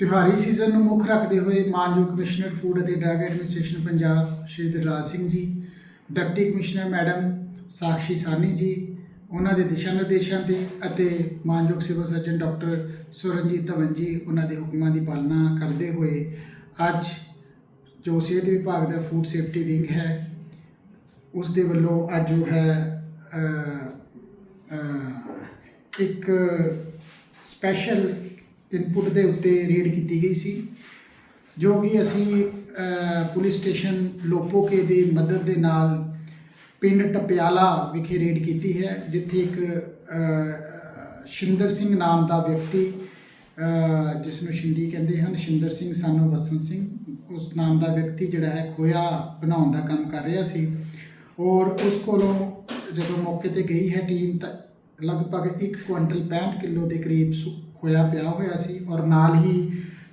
ਤਿਉਹਾਰੀ season ਨੂੰ ਮੁੱਖ ਰੱਖਦੇ ਹੋਏ ਮਾਨਯੋਗ ਕਮਿਸ਼ਨਰ ਫੂਡ ਅਤੇ drug administration Punjab Shri Dilraj Singh ji, deputy commissioner madam Sakshi Sahni ji, ਉਹਨਾਂ ਦੇ ਦਿਸ਼ਾ ਨਿਰਦੇਸ਼ਾਂ ਤੇ ਅਤੇ ਮਾਨਯੋਗ civil surgeon doctor Suranjit Dhawan ji, ਉਹਨਾਂ ਦੇ ਹੁਕਮਾਂ ਦੀ ਪਾਲਣਾ ਕਰਦੇ ਹੋਏ ਅੱਜ ਜੋ ਸਿਹਤ ਵਿਭਾਗ ਦਾ ਫੂਡ ਸੇਫਟੀ ਵਿੰਗ ਹੈ, ਉਸ ਦੇ ਵੱਲੋਂ ਅੱਜ ਜੋ ਹੈ ਇੱਕ ਸਪੈਸ਼ਲ ਇਨਪੁਟ ਦੇ ਉੱਤੇ ਰੇਡ ਕੀਤੀ ਗਈ ਸੀ, ਜੋ ਕਿ ਅਸੀਂ ਪੁਲਿਸ ਸਟੇਸ਼ਨ ਲੋਪੋਕੇ ਦੀ ਮਦਦ ਦੇ ਨਾਲ ਪਿੰਡ ਟਪਿਆਲਾ ਵਿਖੇ ਰੇਡ ਕੀਤੀ ਹੈ, ਜਿੱਥੇ ਇੱਕ ਸ਼ਿੰਦਰ ਸਿੰਘ ਨਾਮ ਦਾ ਵਿਅਕਤੀ ਜਿਸ ਨੂੰ ਸ਼ਿੰਦੀ ਕਹਿੰਦੇ ਹਨ, ਸ਼ਿੰਦਰ ਸਿੰਘ ਸਾਨੂੰ ਵਸਨ ਸਿੰਘ, ਉਸ ਨਾਮ ਦਾ ਵਿਅਕਤੀ ਜਿਹੜਾ ਹੈ ਖੋਇਆ ਬਣਾਉਣ ਦਾ ਕੰਮ ਕਰ ਰਿਹਾ ਸੀ। ਔਰ ਉਸ ਕੋਲੋਂ ਜਦੋਂ ਮੌਕੇ ਤੇ ਗਈ ਹੈ, ਟੀਮ ਤਾਂ ਲਗਭਗ 1 ਕੁਇੰਟਲ 65 ਕਿਲੋ ਦੇ ਕਰੀਬ ਸੁ- ਖੋਇਆ ਪਿਆ ਹੋਇਆ ਸੀ ਔਰ ਨਾਲ ਹੀ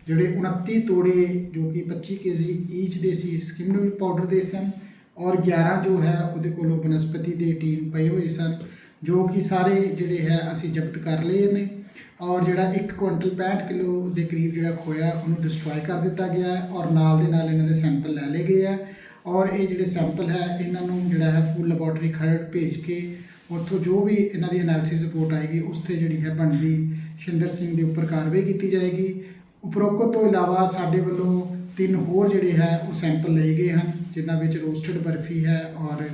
ਜਿਹੜੇ 29 ਤੋੜੇ ਜੋ ਕਿ 25 ਕੇਜੀ ਈਚ ਦੇ ਸੀ ਸਕਿਮਡ ਪਾਊਡਰ ਦੇ ਸਨ ਔਰ 11 ਜੋ ਹੈ ਉਹਦੇ ਕੋਲੋਂ ਬਨਸਪਤੀ ਦੇ ਟੀਨ ਪਏ ਹੋਏ ਸਨ, ਜੋ ਕਿ ਸਾਰੇ ਜਿਹੜੇ ਹੈ ਅਸੀਂ ਜ਼ਬਤ ਕਰ ਲਏ ਨੇ ਔਰ ਜਿਹੜਾ 1 ਕੁਇੰਟਲ 65 ਕਿਲੋ ਦੇ ਕਰੀਬ ਜਿਹੜਾ ਖੋਇਆ ਉਹਨੂੰ ਡਿਸਟਰੋਏ ਕਰ ਦਿੱਤਾ ਗਿਆ ਹੈ ਔਰ ਨਾਲ ਦੇ ਨਾਲ ਇਹਨਾਂ ਦੇ ਸੈਂਪਲ ਲੈ ਲਏ ਗਏ ਹੈ ਔਰ ਇਹ ਜਿਹੜੇ ਸੈਂਪਲ ਹੈ ਇਹਨਾਂ ਨੂੰ ਜਿਹੜਾ ਹੈ ਫੂਡ ਲੈਬੋਰਟਰੀ ਖਰੜ ਭੇਜ ਕੇ ਉੱਥੋਂ ਜੋ ਵੀ ਇਹਨਾਂ ਦੀ ਐਨਾਲਿਸਿਸ ਰਿਪੋਰਟ ਆਏਗੀ, ਉਸ ਤੇ ਜਿਹੜੀ ਹੈ ਬਣਦੀ ਸ਼ਿੰਦਰ ਸਿੰਘ ਦੇ ਉੱਪਰ ਕਾਰਵਾਈ ਕੀਤੀ ਜਾਏਗੀ। ਉਪਰੋਕਤ ਤੋਂ ਇਲਾਵਾ ਸਾਡੇ ਵੱਲੋਂ ਤਿੰਨ ਹੋਰ ਜਿਹੜੇ ਹੈ, ਉਹ ਸੈਂਪਲ ਲਏ ਗਏ ਹਨ, ਜਿਨ੍ਹਾਂ ਵਿੱਚ ਰੋਸਟਡ ਬਰਫੀ ਹੈ ਔਰ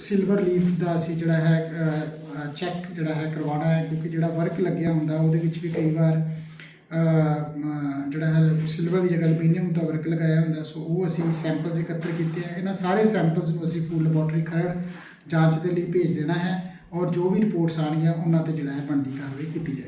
ਸਿਲਵਰ ਲੀਫ ਦਾ ਅਸੀਂ ਜਿਹੜਾ ਹੈ ਚੈੱਕ ਜਿਹੜਾ ਹੈ ਕਰਵਾਉਣਾ ਹੈ, ਕਿਉਂਕਿ ਜਿਹੜਾ ਵਰਕ ਲੱਗਿਆ ਹੁੰਦਾ, ਉਹਦੇ ਵਿੱਚ ਵੀ ਕਈ ਵਾਰ ਜਿਹੜਾ ਹੈ ਸਿਲਵਰ ਦੀ ਜਗ੍ਹਾ ਐਲੂਮੀਨੀਅਮ ਦਾ ਵਰਕ ਲਗਾਇਆ ਹੁੰਦਾ ਸੋ ਉਹ ਅਸੀਂ ਸੈਂਪਲਸ ਇਕੱਤਰ ਕੀਤੇ ਆ। ਇਹਨਾਂ ਸਾਰੇ ਸੈਂਪਲਸ ਨੂੰ ਅਸੀਂ ਫੂਡ ਲੈਬੋਰਟਰੀ ਖਰੜ ਜਾਂਚ ਦੇ ਲਈ ਭੇਜ ਦੇਣਾ ਹੈ। ਔਰ ਜੋ ਵੀ ਰਿਪੋਰਟਸ ਆਉਣਗੀਆਂ, ਉਹਨਾਂ ਤੇ ਜਿਹੜਾ ਹੈ ਬਣਦੀ ਕਾਰਵਾਈ ਕੀਤੀ ਜਾਏਗੀ।